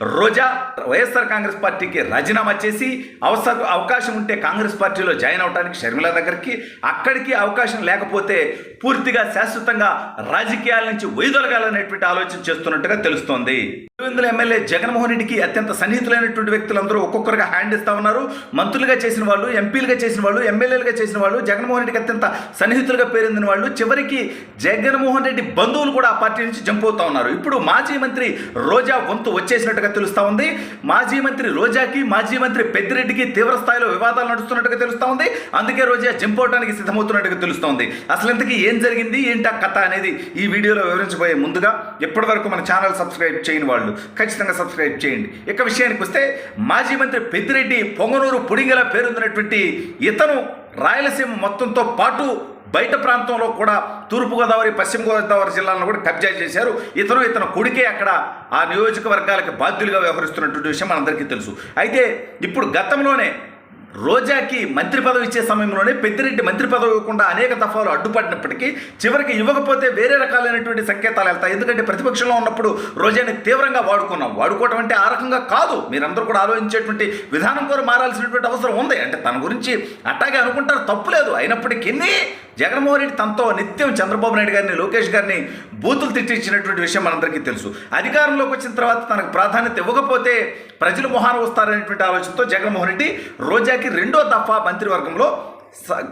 రోజా వైఎస్ఆర్ కాంగ్రెస్ పార్టీకి రాజీనామా చేసి అవసర అవకాశం ఉంటే కాంగ్రెస్ పార్టీలో జాయిన్ అవడానికి షర్మిల దగ్గరికి అక్కడికి అవకాశం లేకపోతే పూర్తిగా శాశ్వతంగా రాజకీయాల నుంచి వైదొలగాలనేటువంటి ఆలోచన చేస్తున్నట్టుగా తెలుస్తోంది. పులివెందుల ఎమ్మెల్యే జగన్మోహన్ రెడ్డికి అత్యంత సన్నిహితులైనటువంటి వ్యక్తులందరూ ఒక్కొక్కరుగా హ్యాండ్ ఇస్తా ఉన్నారు. మంత్రులుగా చేసిన వాళ్ళు ఎంపీలుగా చేసిన వాళ్ళు ఎమ్మెల్యేలుగా చేసిన వాళ్ళు జగన్మోహన్ రెడ్డికి అత్యంత సన్నిహితులుగా పేరొందిన వాళ్ళు చివరికి జగన్మోహన్ రెడ్డి బంధువులు కూడా ఆ పార్టీ నుంచి జంప్ అవుతా ఉన్నారు. ఇప్పుడు మాజీ మంత్రి రోజా వంతు వచ్చేసినట్టుగా తెలుస్తా ఉంది. మాజీ మంత్రి రోజాకి మాజీ మంత్రి పెద్దిరెడ్డికి తీవ్ర స్థాయిలో వివాదాలు నడుస్తున్నట్టుగా తెలుస్తా ఉంది. అందుకే రోజా జంప్ సిద్ధమవుతున్నట్టుగా తెలుస్తోంది అసలు ఇంతకీ ఏం జరిగింది? ఏంటి ఆ కథ అనేది ఈ వీడియోలో వివరించబోయే ముందుగా ఇప్పటి వరకు మన ఛానల్ సబ్స్క్రైబ్ చేయని వాళ్ళు ఖచ్చితంగా సబ్స్క్రైబ్ చేయండి. ఇక విషయానికి వస్తే మాజీ మంత్రి పెద్దిరెడ్డి పొంగనూరు పుడింగల పేరొందినటువంటి ఇతను రాయలసీమ మొత్తంతో పాటు బయట ప్రాంతంలో కూడా తూర్పుగోదావరి పశ్చిమ గోదావరి జిల్లాలను కూడా కబ్జా చేశారు. ఇతను ఇతను కొడుకే అక్కడ ఆ నియోజకవర్గాలకు బాధ్యులుగా వ్యవహరిస్తున్నటువంటి విషయం మనందరికీ తెలుసు. అయితే ఇప్పుడు గతంలోనే రోజాకి మంత్రి పదవి ఇచ్చే సమయంలోనే పెద్దిరెడ్డి మంత్రి పదవి ఇవ్వకుండా అనేక దఫాలు అడ్డుపడినప్పటికీ చివరికి ఇవ్వకపోతే వేరే రకాలైనటువంటి సంకేతాలు వెళ్తాయి. ఎందుకంటే ప్రతిపక్షంలో ఉన్నప్పుడు రోజాని తీవ్రంగా వాడుకున్నాం. వాడుకోవటం అంటే ఆ రకంగా కాదు. మీరందరూ కూడా ఆలోచించేటువంటి విధానం కూడా మారాల్సినటువంటి అవసరం ఉంది. అంటే తన గురించి అట్టాగే అనుకుంటారు. తప్పు లేదు. అయినప్పటికీ జగన్మోహన్ రెడ్డి తనతో నిత్యం చంద్రబాబు నాయుడు గారిని లోకేష్ గారిని బూతులు తిట్టించినటువంటి విషయం మనందరికీ తెలుసు. అధికారంలోకి వచ్చిన తర్వాత తనకు ప్రాధాన్యత ఇవ్వకపోతే ప్రజలు మొహాన వస్తారనేటువంటి ఆలోచనతో జగన్మోహన్ రెడ్డి రోజాకి రెండో దఫా మంత్రివర్గంలో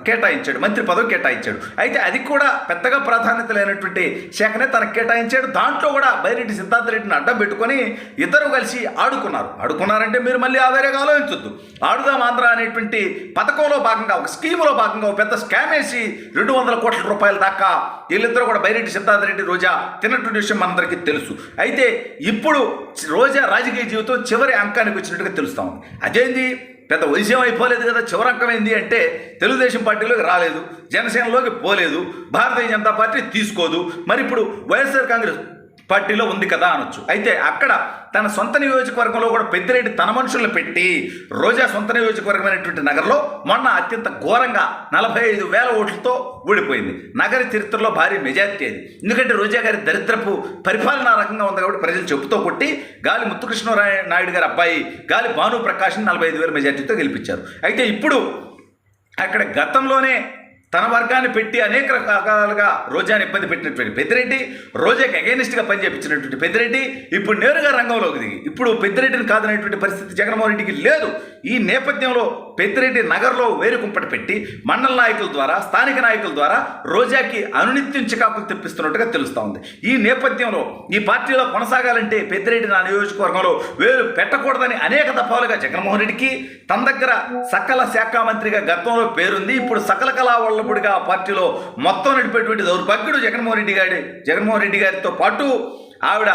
కేటాయించాడు. మంత్రి పదవి కేటాయించాడు. అయితే అది కూడా పెద్దగా ప్రాధాన్యత లేనటువంటి శాఖనే తనకు కేటాయించాడు. దాంట్లో కూడా బైరెడ్డి సిద్ధార్థ రెడ్డిని అడ్డం పెట్టుకొని ఇద్దరు కలిసి ఆడుకున్నారు. ఆడుకున్నారంటే మీరు మళ్ళీ ఆ వేరేగా ఆలోచించొద్దు. ఆడుదాం ఆంధ్ర అనేటువంటి పథకంలో భాగంగా ఒక స్కీములో భాగంగా ఒక పెద్ద స్కామ్ వేసి రెండు వందల కోట్ల రూపాయల దాకా వీళ్ళిద్దరూ కూడా బైరెడ్డి సిద్ధార్థ రెడ్డి రోజా తిన్నటువంటి విషయం మనందరికీ తెలుసు. అయితే ఇప్పుడు రోజా రాజకీయ జీవితం చివరి అంకానికి వచ్చినట్టుగా తెలుస్తా ఉంది. అదేంది? పెద్ద వైద్యం అయిపోలేదు కదా చివరి అంటే తెలుగుదేశం పార్టీలోకి రాలేదు జనసేనలోకి పోలేదు భారతీయ జనతా పార్టీ తీసుకోదు. మరి ఇప్పుడు వైఎస్ఆర్ కాంగ్రెస్ పార్టీలో ఉంది కదా అనొచ్చు. అయితే అక్కడ తన సొంత నియోజకవర్గంలో కూడా పెద్దిరెడ్డి తన మనుషులను పెట్టి రోజా సొంత నియోజకవర్గమైనటువంటి నగరంలో మొన్న అత్యంత ఘోరంగా నలభై ఐదు వేల ఓట్లతో ఓడిపోయింది నగర చరిత్రలో భారీ మెజారిటీ అది. ఎందుకంటే రోజా గారి దరిద్రపు పరిపాలనా రకంగా ఉంది కాబట్టి ప్రజలు చెప్పుతో కొట్టి గాలి ముత్తుకృష్ణరాయ నాయుడు గారి అబ్బాయి గాలి భాను ప్రకాష్ని నలభై ఐదు వేల మెజార్టీతో గెలిపించారు. అయితే ఇప్పుడు అక్కడ గతంలోనే తన వర్గాన్ని పెట్టి అనేక రకాలుగా రోజాని ఇబ్బంది పెట్టినటువంటి పెద్దిరెడ్డి రోజాకి అగేనిస్ట్గా పనిచేపించినటువంటి పెద్దిరెడ్డి ఇప్పుడు నేరుగా రంగంలోకి దిగి ఇప్పుడు పెద్దిరెడ్డిని కాదనేటువంటి పరిస్థితి జగన్మోహన్ రెడ్డికి లేదు. ఈ నేపథ్యంలో పెద్దిరెడ్డి నగర్లో వేరుకుంపట పెట్టి మండల నాయకుల ద్వారా స్థానిక నాయకుల ద్వారా రోజాకి అనునిత్యం చికాకులు తెప్పిస్తున్నట్టుగా తెలుస్తూ ఉంది. ఈ నేపథ్యంలో ఈ పార్టీలో కొనసాగాలంటే పెద్దిరెడ్డి నా నియోజకవర్గంలో వేరు పెట్టకూడదని అనేక దఫాలుగా జగన్మోహన్ రెడ్డికి తన దగ్గర సకల శాఖ మంత్రిగా గతంలో పేరుంది ఇప్పుడు సకల కళా వల్లపుడిగా ఆ పార్టీలో మొత్తం నడిపేటువంటి దౌర్భాగ్యుడు జగన్మోహన్ రెడ్డి గారి జగన్మోహన్ రెడ్డి గారితో పాటు ఆవిడ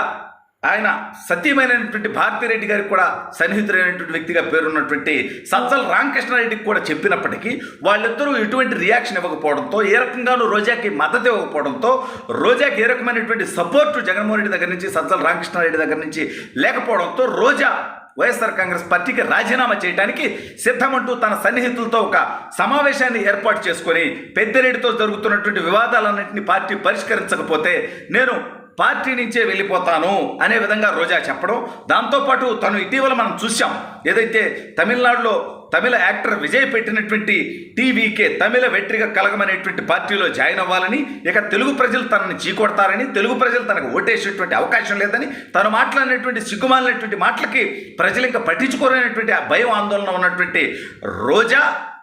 ఆయన సత్యమైనటువంటి భారతిరెడ్డి గారికి కూడా సన్నిహితులైనటువంటి వ్యక్తిగా పేరున్నటువంటి సజ్జల రామకృష్ణారెడ్డికి కూడా చెప్పినప్పటికీ వాళ్ళిద్దరూ ఎటువంటి రియాక్షన్ ఇవ్వకపోవడంతో ఏ రకంగానూ రోజాకి మద్దతు ఇవ్వకపోవడంతో రోజాకి ఏ రకమైనటువంటి సపోర్టు జగన్మోహన్ రెడ్డి దగ్గర నుంచి సజ్జల రామకృష్ణారెడ్డి దగ్గర నుంచి లేకపోవడంతో రోజా వైఎస్ఆర్ కాంగ్రెస్ పార్టీకి రాజీనామా చేయడానికి సిద్ధమంటూ తన సన్నిహితులతో ఒక సమావేశాన్ని ఏర్పాటు చేసుకొని పెద్దిరెడ్డితో జరుగుతున్నటువంటి వివాదాలన్నింటినీ పార్టీ పరిష్కరించకపోతే నేను పార్టీ నుంచే వెళ్ళిపోతాను అనే విధంగా రోజా చెప్పడం. దాంతోపాటు తను ఇటీవల మనం చూసాం ఏదైతే తమిళనాడులో తమిళ యాక్టర్ విజయ్ పెట్టినటువంటి టీవీకే తమిళ వెట్రిగా కలగమనేటువంటి పార్టీలో జాయిన్ అవ్వాలని ఇక తెలుగు ప్రజలు తనని చీకొడతారని తెలుగు ప్రజలు తనకు ఓటేసేటువంటి అవకాశం లేదని తను మాట్లాడినటువంటి సిగ్గుమాలినటువంటి మాటలకి ప్రజలు ఇంకా పట్టించుకోలేనటువంటి ఆ భయం ఆందోళన ఉన్నటువంటి రోజా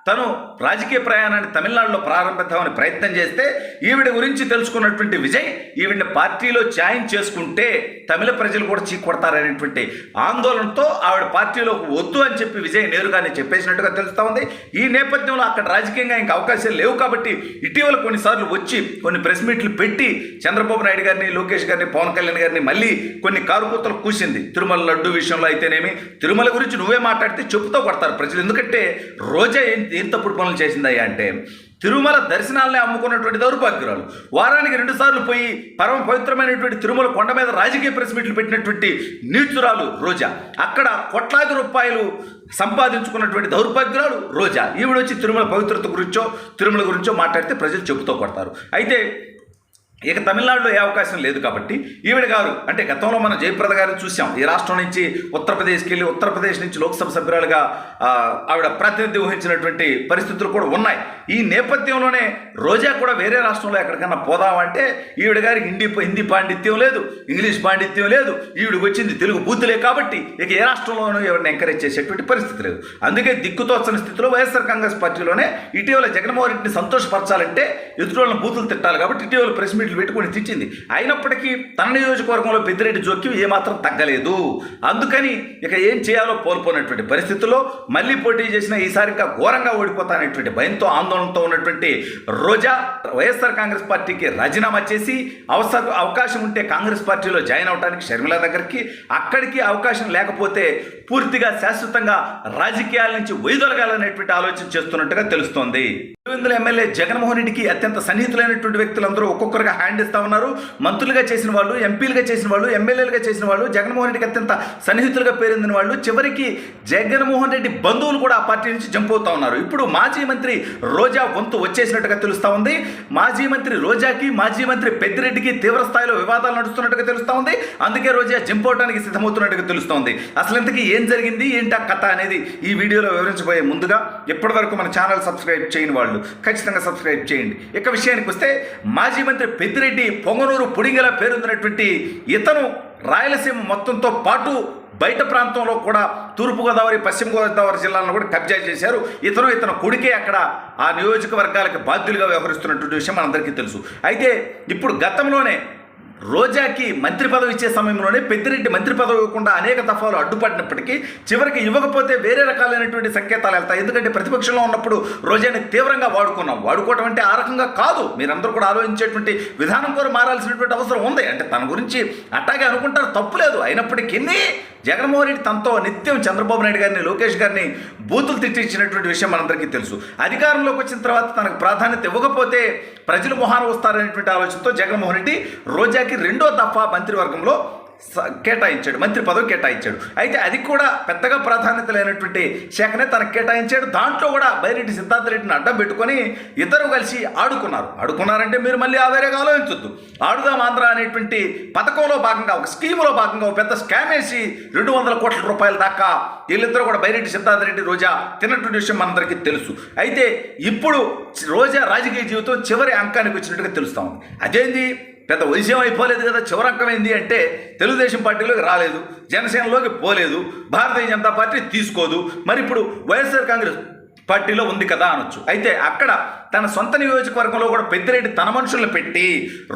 తను రాజకీయ ప్రయాణాన్ని తమిళనాడులో ప్రారంభిద్దామని ప్రయత్నం చేస్తే ఈవిడ గురించి తెలుసుకున్నటువంటి విజయ్ ఈవిడ పార్టీలో జాయిన్ చేసుకుంటే తమిళ ప్రజలు కూడా చీకొడతారనేటువంటి ఆందోళనతో ఆవిడ పార్టీలోకి వద్దు అని చెప్పి విజయ్ నేరుగానే చెప్పేసినట్టుగా తెలుస్తూ ఉంది. ఈ నేపథ్యంలో అక్కడ రాజకీయంగా ఇంకా అవకాశాలు లేవు కాబట్టి ఇటీవల కొన్నిసార్లు వచ్చి కొన్ని ప్రెస్ మీట్లు పెట్టి చంద్రబాబు నాయుడు గారిని లోకేష్ గారిని పవన్ కళ్యాణ్ గారిని మళ్ళీ కొన్ని కారుకూతలు కూసింది. తిరుమల లడ్డు విషయంలో అయితేనేమి? తిరుమల గురించి నువ్వే మాట్లాడితే చెప్పుతో కొడతారు ప్రజలు. ఎందుకంటే రోజా ఏంటి? ఏం తప్పుడు పనులు చేసిందయ్యా అంటే తిరుమల దర్శనాలనే అమ్ముకున్నటువంటి దౌర్భాగ్యురాలు. వారానికి రెండుసార్లు పోయి పరమ పవిత్రమైనటువంటి తిరుమల కొండ మీద రాజకీయ ప్రెస్ మీట్లు పెట్టినటువంటి నీచురాలు రోజా. అక్కడ కోట్లాది రూపాయలు సంపాదించుకున్నటువంటి దౌర్భాగ్యురాలు రోజా. ఈవిడొచ్చి తిరుమల పవిత్రత గురించో తిరుమల గురించో మాట్లాడితే ప్రజలు చెబుతూ కొడతారు. అయితే ఇక తమిళనాడులో ఏ అవకాశం లేదు కాబట్టి ఈవిడ గారు అంటే గతంలో మనం జయప్రద గారిని చూసాం ఈ రాష్ట్రం నుంచి ఉత్తరప్రదేశ్కి వెళ్ళి ఉత్తరప్రదేశ్ నుంచి లోక్సభ సభ్యురాలుగా ఆవిడ ప్రాతినిధ్యం వహించినటువంటి పరిస్థితులు కూడా ఉన్నాయి. ఈ నేపథ్యంలోనే రోజా కూడా వేరే రాష్ట్రంలో ఎక్కడికన్నా పోదామంటే ఈవిడ గారికి హిందీ హిందీ పాండిత్యం లేదు ఇంగ్లీష్ పాండిత్యం లేదు ఈవిడికి వచ్చింది తెలుగు బూతులే కాబట్టి ఇక ఏ రాష్ట్రంలోనూ ఎవరిని ఎంకరేజ్ చేసేటువంటి పరిస్థితి లేదు. అందుకే దిక్కుతోచని స్థితిలో వైఎస్ఆర్ కాంగ్రెస్ పార్టీలోనే ఇటీవల జగన్మోహన్ రెడ్డిని సంతోషపరచాలంటే ఎదుటి బూతులు తిట్టాలి కాబట్టి ఇటీవల ప్రెస్ మీట్లు పెట్టుకొని తెచ్చింది అయినప్పటికీ తన నియోజకవర్గంలో పెద్దిరెడ్డి జోక్యం ఏమాత్రం తగ్గలేదు. అందుకని ఇక ఏం చేయాలో కోల్పోయినటువంటి పరిస్థితుల్లో మళ్ళీ పోటీ చేసిన ఈసారి ఇంకా ఘోరంగా ఓడిపోతానటువంటి భయంతో ఆందోళనతో ఉన్నటువంటి రోజా వైఎస్ఆర్ కాంగ్రెస్ పార్టీకి రాజీనామా చేసి అవసర అవకాశం ఉంటే కాంగ్రెస్ పార్టీలో జాయిన్ అవడానికి షర్మిల దగ్గరికి అక్కడికి అవకాశం లేకపోతే పూర్తిగా శాశ్వతంగా రాజకీయాల నుంచి వైదొలగాలనేటువంటి ఆలోచన చేస్తున్నట్టుగా తెలుస్తోంది. పులివెందుల ఎమ్మెల్యే జగన్మోహన్ రెడ్డికి అత్యంత సన్నిహితులైనటువంటి వ్యక్తులందరూ ఒక్కొక్కరుగా హ్యాండ్ ఇస్తా ఉన్నారు. మంత్రులుగా చేసిన వాళ్ళు ఎంపీలుగా చేసిన వాళ్ళు ఎమ్మెల్యేలుగా చేసిన వాళ్ళు జగన్మోహన్ రెడ్డికి అత్యంత సన్నిహితులుగా పేరొందిన వాళ్ళు చివరికి జగన్మోహన్ రెడ్డి బంధువులు కూడా ఆ పార్టీ నుంచి జంప్ అవుతా ఉన్నారు. ఇప్పుడు మాజీ మంత్రి రోజా వంతు వచ్చేసినట్టుగా తెలుస్తా ఉంది. మాజీ మంత్రి రోజాకి మాజీ మంత్రి పెద్దిరెడ్డికి తీవ్ర స్థాయిలో వివాదాలు నడుస్తున్నట్టుగా తెలుస్తా ఉంది. అందుకే రోజా జంప్ అవడానికి సిద్ధమవుతున్నట్టుగా తెలుస్తోంది అసలు ఇంతకీ ఏం జరిగింది? ఏంటి ఆ కథ అనేది ఈ వీడియోలో వివరించబోయే ముందుగా ఇప్పటివరకు మన ఛానల్ సబ్స్క్రైబ్ చేయని వాళ్ళు ఖచ్చితంగా సబ్స్క్రైబ్ చేయండి. ఇక విషయానికి వస్తే మాజీ మంత్రి పెద్దిరెడ్డి పొంగనూరు పుడింగల పేరొందినటువంటి ఇతను రాయలసీమ మొత్తంతో పాటు బయట ప్రాంతంలో కూడా తూర్పుగోదావరి పశ్చిమ గోదావరి జిల్లాలను కూడా కబ్జా చేశారు. ఇతను ఇతను కొడుకే అక్కడ ఆ నియోజకవర్గాలకు బాధ్యులుగా వ్యవహరిస్తున్నటువంటి విషయం మనందరికీ తెలుసు. అయితే ఇప్పుడు గతంలోనే రోజాకి మంత్రి పదవి ఇచ్చే సమయంలోనే పెద్దిరెడ్డి మంత్రి పదవి ఇవ్వకుండా అనేక దఫాలు అడ్డుపడినప్పటికీ చివరికి ఇవ్వకపోతే వేరే రకాలైనటువంటి సంకేతాలు వెళ్తాయి. ఎందుకంటే ప్రతిపక్షంలో ఉన్నప్పుడు రోజాని తీవ్రంగా వాడుకున్నాం. వాడుకోవటం అంటే ఆ రకంగా కాదు. మీరందరూ కూడా ఆలోచించేటువంటి విధానం కూడా మారాల్సినటువంటి అవసరం ఉంది. అంటే తన గురించి అట్టాగే అనుకుంటారు. తప్పు లేదు. అయినప్పటికీ జగన్మోహన్ రెడ్డి తనతో నిత్యం చంద్రబాబు నాయుడు గారిని లోకేష్ గారిని బూతులు తిట్టించినటువంటి విషయం మనందరికీ తెలుసు. అధికారంలోకి వచ్చిన తర్వాత తనకు ప్రాధాన్యత ఇవ్వకపోతే ప్రజలు మొహాన వస్తారనేటువంటి ఆలోచనతో జగన్మోహన్ రెడ్డి రోజాకి రెండో దఫా మంత్రివర్గంలో కేటాయించాడు. మంత్రి పదవి కేటాయించాడు. అయితే అది కూడా పెద్దగా ప్రాధాన్యత లేనటువంటి శాఖనే తనకు కేటాయించాడు. దాంట్లో కూడా బైరెడ్డి సిద్ధార్థ రెడ్డిని అడ్డం పెట్టుకొని ఇద్దరు కలిసి ఆడుకున్నారు. ఆడుకున్నారంటే మీరు మళ్ళీ ఆ వేరేగా ఆలోచించొద్దు. ఆడుదాం ఆంధ్ర అనేటువంటి పథకంలో భాగంగా ఒక స్కీములో భాగంగా ఒక పెద్ద స్కామ్ వేసి రెండు వందల కోట్ల రూపాయల దాకా వీళ్ళిద్దరూ కూడా బైరెడ్డి సిద్ధార్థ రెడ్డి రోజా తిన్నటువంటి విషయం మనందరికీ తెలుసు. అయితే ఇప్పుడు రోజా రాజకీయ జీవితం చివరి అంకానికి వచ్చినట్టుగా తెలుస్తా ఉంది. అదేంది? పెద్ద వైద్యం అయిపోలేదు కదా చివరి ఏంది అంటే తెలుగుదేశం పార్టీలోకి రాలేదు జనసేనలోకి పోలేదు భారతీయ జనతా పార్టీ తీసుకోదు. మరి ఇప్పుడు వైఎస్ఆర్ కాంగ్రెస్ పార్టీలో ఉంది కదా అనొచ్చు. అయితే అక్కడ తన సొంత నియోజకవర్గంలో కూడా పెద్దిరెడ్డి తన మనుషులను పెట్టి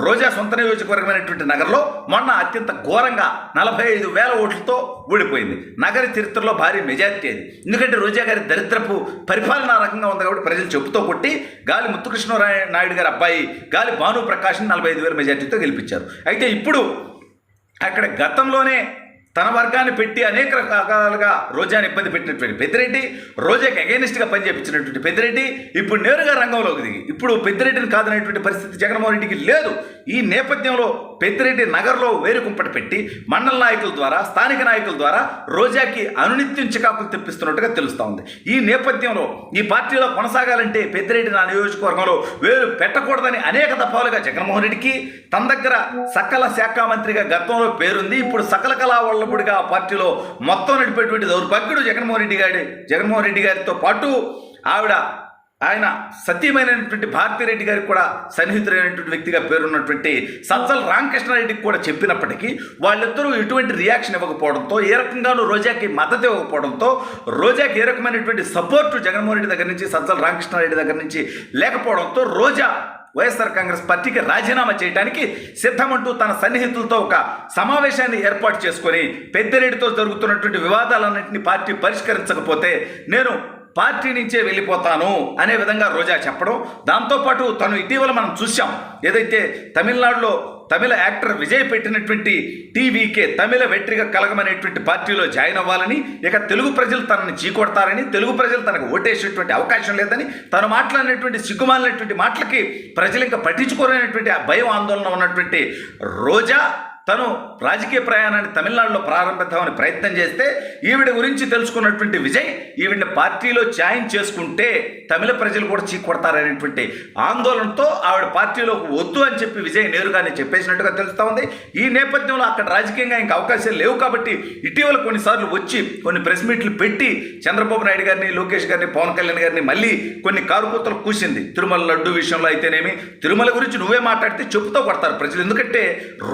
రోజా సొంత నియోజకవర్గమైనటువంటి నగరంలో మొన్న అత్యంత ఘోరంగా నలభై ఐదు వేల ఓట్లతో ఓడిపోయింది నగర చరిత్రలో భారీ మెజారిటీ అది. ఎందుకంటే రోజా గారి దరిద్రపు పరిపాలన రకంగా ఉంది కాబట్టి ప్రజలు చెప్పుతో కొట్టి గాలి ముత్తుకృష్ణరాయ నాయుడు గారి అబ్బాయి గాలి భాను ప్రకాష్ని నలభై ఐదు వేల మెజార్టీతో గెలిపించారు. అయితే ఇప్పుడు అక్కడ గతంలోనే తన వర్గాన్ని పెట్టి అనేక రకాలుగా రోజాని ఇబ్బంది పెట్టినటువంటి పెద్దిరెడ్డి రోజాకి అగైనిస్ట్గా పనిచేపించినటువంటి పెద్దిరెడ్డి ఇప్పుడు నేరుగా రంగంలోకి దిగి ఇప్పుడు పెద్దిరెడ్డిని కాదనేటువంటి పరిస్థితి జగన్మోహన్ రెడ్డికి లేదు. ఈ నేపథ్యంలో పెద్దిరెడ్డి నగర్లో వేరుకుంపటి పెట్టి మండల నాయకుల ద్వారా స్థానిక నాయకుల ద్వారా రోజాకి అనునిత్యం చికాకులు తెప్పిస్తున్నట్టుగా తెలుస్తూ ఉంది. ఈ నేపథ్యంలో ఈ పార్టీలో కొనసాగాలంటే పెద్దిరెడ్డి నా నియోజకవర్గంలో వేరు పెట్టకూడదని అనేక దఫాలుగా జగన్మోహన్ రెడ్డికి తన దగ్గర సకల శాఖ మంత్రిగా గతంలో పేరుంది. ఇప్పుడు సకల కళా వల్లపుడిగా ఆ పార్టీలో మొత్తం నడిపేటువంటి దౌర్భాగ్యుడు జగన్మోహన్ రెడ్డి గారి జగన్మోహన్ రెడ్డి గారితో పాటు ఆవిడ ఆయన సత్యమైనటువంటి భారతిరెడ్డి గారికి కూడా సన్నిహితులైనటువంటి వ్యక్తిగా పేరున్నటువంటి సజ్జల రామకృష్ణారెడ్డికి కూడా చెప్పినప్పటికీ వాళ్ళిద్దరూ ఎటువంటి రియాక్షన్ ఇవ్వకపోవడంతో ఏ రకంగానూ రోజాకి మద్దతు ఇవ్వకపోవడంతో రోజాకి ఏ రకమైనటువంటి సపోర్టు జగన్మోహన్ రెడ్డి దగ్గర నుంచి సజ్జల రామకృష్ణారెడ్డి దగ్గర నుంచి లేకపోవడంతో రోజా వైఎస్ఆర్ కాంగ్రెస్ పార్టీకి రాజీనామా చేయడానికి సిద్ధమంటూ తన సన్నిహితులతో ఒక సమావేశాన్ని ఏర్పాటు చేసుకొని పెద్దిరెడ్డితో జరుగుతున్నటువంటి వివాదాలన్నింటినీ పార్టీ పరిష్కరించకపోతే నేను పార్టీ నుంచే వెళ్ళిపోతాను అనే విధంగా రోజా చెప్పడం. దాంతోపాటు తను ఇటీవల మనం చూసాం ఏదైతే తమిళనాడులో తమిళ యాక్టర్ విజయ్ పెట్టినటువంటి టీవీకే తమిళ వెట్రిగా కలగమనేటువంటి పార్టీలో జాయిన్ అవ్వాలని ఇక తెలుగు ప్రజలు తనని చీకొడతారని తెలుగు ప్రజలు తనకు ఓటేసేటువంటి అవకాశం లేదని తను మాట్లాడినటువంటి సిగ్గుమాలినటువంటి మాటలకి ప్రజలు ఇంకా పట్టించుకోలేనటువంటి ఆ భయం ఆందోళన ఉన్నటువంటి రోజా తను రాజకీయ ప్రయాణాన్ని తమిళనాడులో ప్రారంభిద్దామని ప్రయత్నం చేస్తే ఈవిడ గురించి తెలుసుకున్నటువంటి విజయ్ ఈవిడిని పార్టీలో ఛాయం చేసుకుంటే తమిళ ప్రజలు కూడా చీకొడతారనేటువంటి ఆందోళనతో ఆవిడ పార్టీలోకి వద్దు అని చెప్పి విజయ్ నేరుగానే చెప్పేసినట్టుగా తెలుస్తూ ఉంది. ఈ నేపథ్యంలో అక్కడ రాజకీయంగా ఇంకా అవకాశాలు లేవు కాబట్టి ఇటీవల కొన్నిసార్లు వచ్చి కొన్ని ప్రెస్ మీట్లు పెట్టి చంద్రబాబు నాయుడు గారిని లోకేష్ గారిని పవన్ కళ్యాణ్ గారిని మళ్ళీ కొన్ని కారుకూతలు కూసింది. తిరుమల లడ్డు విషయంలో అయితేనేమి? తిరుమల గురించి నువ్వే మాట్లాడితే చెప్పుతో కొడతారు ప్రజలు. ఎందుకంటే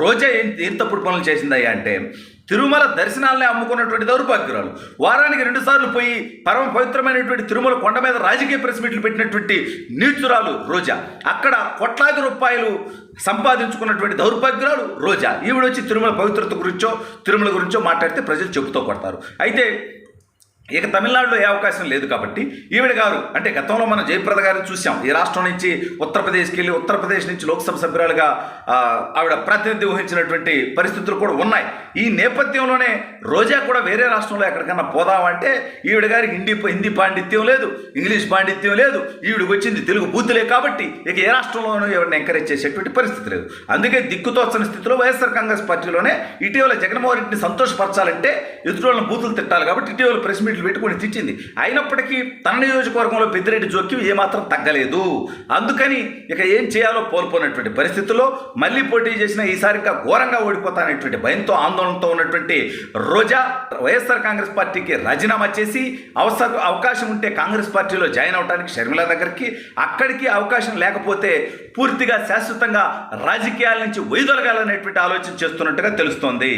రోజా ఏం ఏం పనులు చేసిందయ్యా అంటే తిరుమల దర్శనాలనే అమ్ముకున్నటువంటి దౌర్భాగ్యురాలు. వారానికి రెండుసార్లు పోయి పరమ పవిత్రమైనటువంటి తిరుమల కొండ మీద రాజకీయ ప్రెస్ మీట్లు పెట్టినటువంటి నీచురాలు రోజా. అక్కడ కోట్లాది రూపాయలు సంపాదించుకున్నటువంటి దౌర్భాగ్యురాలు రోజా. ఈవిడొచ్చి తిరుమల పవిత్రత గురించో తిరుమల గురించో మాట్లాడితే ప్రజలు చెబుతూ కొడతారు. అయితే ఇక తమిళనాడులో ఏ అవకాశం లేదు కాబట్టి ఈవిడ గారు అంటే గతంలో మనం జయప్రద గారిని చూసాం ఈ రాష్ట్రం నుంచి ఉత్తరప్రదేశ్కి వెళ్ళి ఉత్తరప్రదేశ్ నుంచి లోక్సభ సభ్యురాలుగా ఆవిడ ప్రాతినిధ్యం వహించినటువంటి పరిస్థితులు కూడా ఉన్నాయి. ఈ నేపథ్యంలోనే రోజా కూడా వేరే రాష్ట్రంలో ఎక్కడికన్నా పోదామంటే ఈవిడ గారికి హిందీ హిందీ పాండిత్యం లేదు ఇంగ్లీష్ పాండిత్యం లేదు. ఈవిడికి వచ్చింది తెలుగు బూతులే కాబట్టి ఇక ఏ రాష్ట్రంలోనూ ఎవరిని ఎంకరేజ్ చేసేటువంటి పరిస్థితి లేదు. అందుకే దిక్కుతోచని స్థితిలో వైఎస్ఆర్ కాంగ్రెస్ పార్టీలోనే ఇటీవల జగన్మోహన్ రెడ్డిని సంతోషపరచాలంటే ఎదుటి బూతులు తిట్టాలి కాబట్టి ఇటీవల ప్రెస్ మీట్లు పెట్టుకొని తిట్టింది. అయినప్పటికీ తన నియోజకవర్గంలో పెద్దిరెడ్డి జోక్యం ఏమాత్రం తగ్గలేదు. అందుకని ఇక ఏం చేయాలో కోల్పోయినటువంటి పరిస్థితుల్లో మళ్ళీ పోటీ చేసిన ఈసారి ఇంకా ఘోరంగా ఓడిపోతానటువంటి భయంతో ఆందోళనతో ఉన్నటువంటి రోజా వైఎస్ఆర్ కాంగ్రెస్ పార్టీకి రాజీనామా చేసి అవసర అవకాశం ఉంటే కాంగ్రెస్ పార్టీలో జాయిన్ అవడానికి షర్మిల దగ్గరికి అక్కడికి అవకాశం లేకపోతే పూర్తిగా శాశ్వతంగా రాజకీయాల నుంచి వైదొలగాలనేటువంటి ఆలోచన చేస్తున్నట్టుగా తెలుస్తోంది.